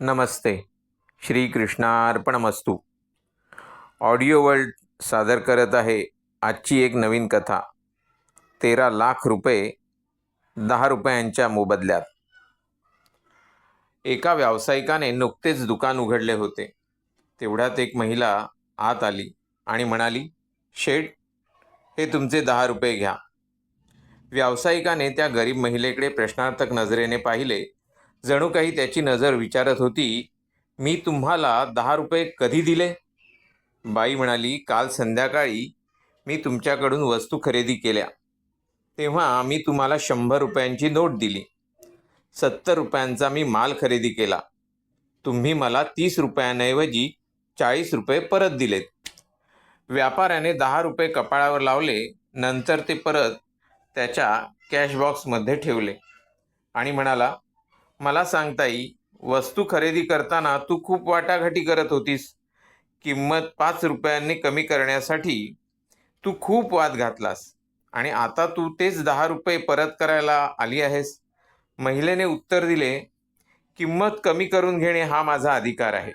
नमस्ते. श्री कृष्णार्पणमस्तू. Audio world सादर करत आहे आजची एक नवीन कथा. तेरा लाख रुपये दहा रुपयांच्या मोबदल्यात. एका व्यावसायिकाने नुकतेच दुकान उघडले होते. तेवढ्यात एक महिला आत आली आणि म्हणाली शेठ हे तुमचे दहा रुपये घ्या. व्यावसायिकाने त्या गरीब महिलेकडे प्रश्नार्थक नजरेने पाहिले जणू काही त्याची नजर विचारत होती मी तुम्हाला दहा रुपये कधी दिले? बाई म्हणाली काल संध्याकाळी मी तुमच्याकडून वस्तू खरेदी केल्या. तेव्हा मी तुम्हाला शंभर रुपयांची नोट दिली. सत्तर रुपयांचा मी माल खरेदी केला. तुम्ही मला तीस रुपयांऐवजी चाळीस रुपये परत दिलेत. व्यापाऱ्याने दहा रुपये कपाळावर लावले नंतर ते परत त्याच्या कॅशबॉक्समध्ये ठेवले आणि म्हणाला मला सांगताई वस्तू खरेदी करताना तू खूप वाटाघाटी करत होतीस. किंमत पाच रुपयांनी कमी करण्यासाठी तू खूप वाद घातलास. आणि आता तू तेच दहा रुपये परत करायला आली आहेस. महिलेने उत्तर दिले किंमत कमी करून घेणे हा माझा अधिकार आहे.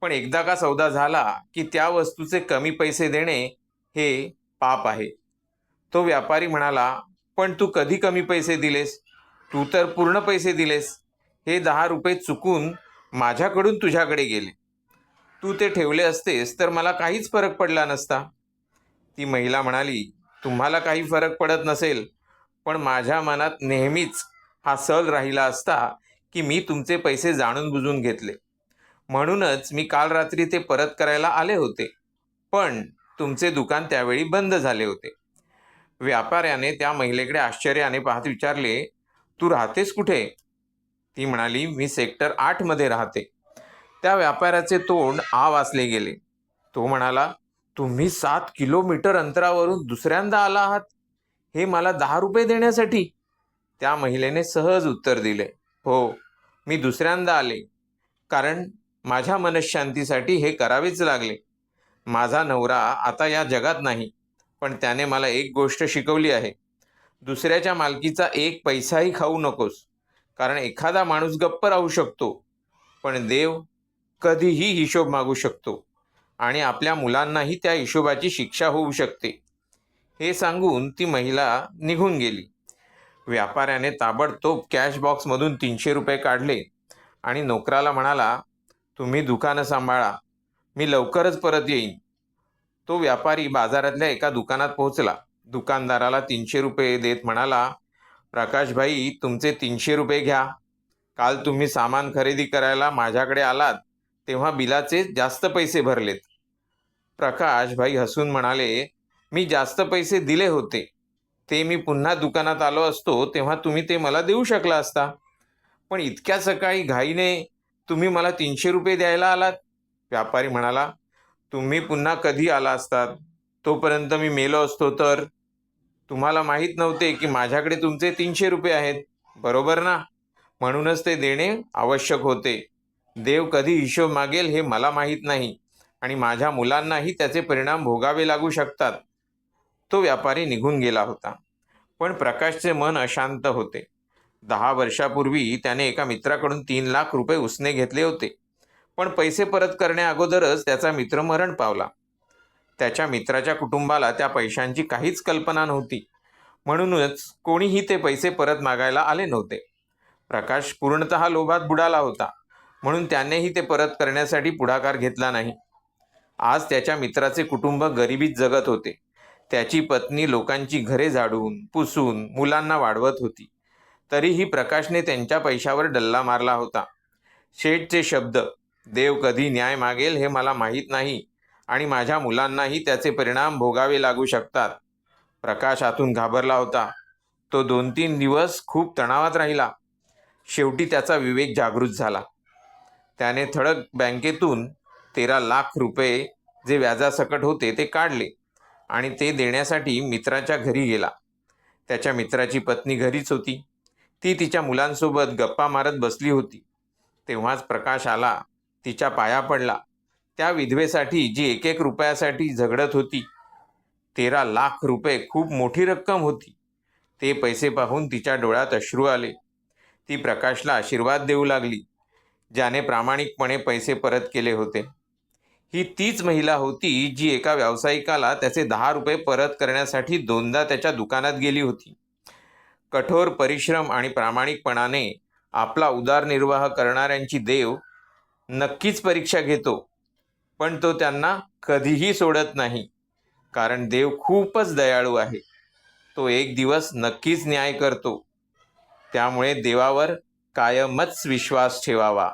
पण एकदा का सौदा झाला की त्या वस्तूचे कमी पैसे देणे हे पाप आहे. तो व्यापारी म्हणाला पण तू कधी कमी पैसे दिलेस? तू तर पूर्ण पैसे दिलेस. हे दहा रुपये चुकून माझ्याकडून तुझ्याकडे गेले. तू ते ठेवले असतेस तर मला काहीच फरक पडला नसता. ती महिला म्हणाली तुम्हाला काही फरक पडत नसेल पण माझ्या मनात नेहमीच हा सल राहिला असता की मी तुमचे पैसे जाणून बुजून घेतले. म्हणूनच मी काल रात्री ते परत करायला आले होते पण तुमचे दुकान त्यावेळी बंद झाले होते. व्यापाऱ्याने त्या महिलेकडे आश्चर्याने पाहत विचारले तू राहतेस कुठे? ती म्हणाली मी सेक्टर आठमध्ये राहते. त्या व्यापाऱ्याचे तोंड आ वाचले गेले. तो म्हणाला तुम्ही सात किलोमीटर अंतरावरून दुसऱ्यांदा आला आहात? हे मला दहा रुपये देण्यासाठी? त्या महिलेने सहज उत्तर दिले हो मी दुसऱ्यांदा आले. कारण माझ्या मनशांतीसाठी हे करावेच लागले. माझा नवरा आता या जगात नाही पण त्याने मला एक गोष्ट शिकवली आहे. दुसऱ्याच्या मालकीचा एक पैसाही खाऊ नकोस. कारण एखादा माणूस गप्प राहू शकतो पण देव कधीही हिशोब मागू शकतो आणि आपल्या मुलांनाही त्या हिशोबाची शिक्षा होऊ शकते. हे सांगून ती महिला निघून गेली. व्यापाऱ्याने ताबडतोब कॅश बॉक्समधून तीनशे रुपये काढले आणि नोकराला म्हणाला तुम्ही दुकानं सांभाळा मी लवकरच परत येईन. तो व्यापारी बाजारातल्या एका दुकानात पोहोचला. दुकानदाराला तीनशे रुपये देत म्हणाला प्रकाशभाई तुमचे तीनशे रुपये घ्या. काल तुम्ही सामान खरेदी करायला माझ्याकडे आलात तेव्हा बिलाचे जास्त पैसे भरलेत. प्रकाशभाई हसून म्हणाले मी जास्त पैसे दिले होते. ते मी पुन्हा दुकानात आलो असतो तेव्हा तुम्ही ते मला देऊ शकला असता. पण इतक्या सकाळी घाईने तुम्ही मला तीनशे रुपये द्यायला आलात. व्यापारी म्हणाला तुम्ही पुन्हा कधी आला असतात? तोपर्यंत मी मेलो असतो तर तुम्हाला माहीत नव्हते की माझ्याकडे तुमचे तीनशे रुपये आहेत. बरोबर ना? म्हणूनच ते देणे आवश्यक होते. देव कधी हिशोब मागेल हे मला माहीत नाही आणि माझ्या मुलांनाही त्याचे परिणाम भोगावे लागू शकतात. तो व्यापारी निघून गेला होता. पण प्रकाशचे मन अशांत होते. दहा वर्षापूर्वी त्याने एका मित्राकडून तीन लाख रुपये उसने घेतले होते. पण पैसे परत करण्याअगोदरच त्याचा मित्र मरण पावला. त्याच्या मित्राच्या कुटुंबाला त्या पैशांची काहीच कल्पना नव्हती. म्हणूनच कोणीही ते पैसे परत मागायला आले नव्हते. प्रकाश पूर्णतः लोभात बुडाला होता. म्हणून त्यानेही ते परत करण्यासाठी पुढाकार घेतला नाही. आज त्याच्या मित्राचे कुटुंब गरिबीत जगत होते. त्याची पत्नी लोकांची घरे झाडून पुसून मुलांना वाढवत होती. तरीही प्रकाशने त्यांच्या पैशावर डल्ला मारला होता. शेठचे शब्द देव कधी न्याय मागेल हे मला माहीत नाही. आणि माझ्या मुलांनाही त्याचे परिणाम भोगावे लागू शकतात. प्रकाश आतून घाबरला होता. तो दोन तीन दिवस खूप तणावात राहिला. शेवटी त्याचा विवेक जागृत झाला. त्याने ठळक बँकेतून तेरा लाख रुपये जे व्याजासकट होते ते काढले आणि ते देण्यासाठी मित्राच्या घरी गेला. त्याच्या मित्राची पत्नी घरीच होती. ती तिच्या मुलांसोबत गप्पा मारत बसली होती. तेव्हाच प्रकाश आला. तिच्या पाया पडला. त्या विधवेसाठी जी एक एक रुपयासाठी झगडत होती तेरा लाख रुपये खूप मोठी रक्कम होती. ते पैसे पाहून तिच्या डोळ्यात अश्रू आले. ती प्रकाशला आशीर्वाद देऊ लागली ज्याने प्रामाणिकपणे पैसे परत केले होते. ही तीच महिला होती जी एका व्यावसायिकाला त्याचे दहा रुपये परत करण्यासाठी दोनदा त्याच्या दुकानात गेली होती. कठोर परिश्रम आणि प्रामाणिकपणाने आपला उदारनिर्वाह करणाऱ्यांची देव नक्कीच परीक्षा घेतो. पण तो त्यांना कधीही सोडत नाही. कारण देव खूपच दयाळू आहे. तो एक दिवस नक्कीच न्याय करतो. त्यामुळे देवावर कायमच विश्वास ठेवावा.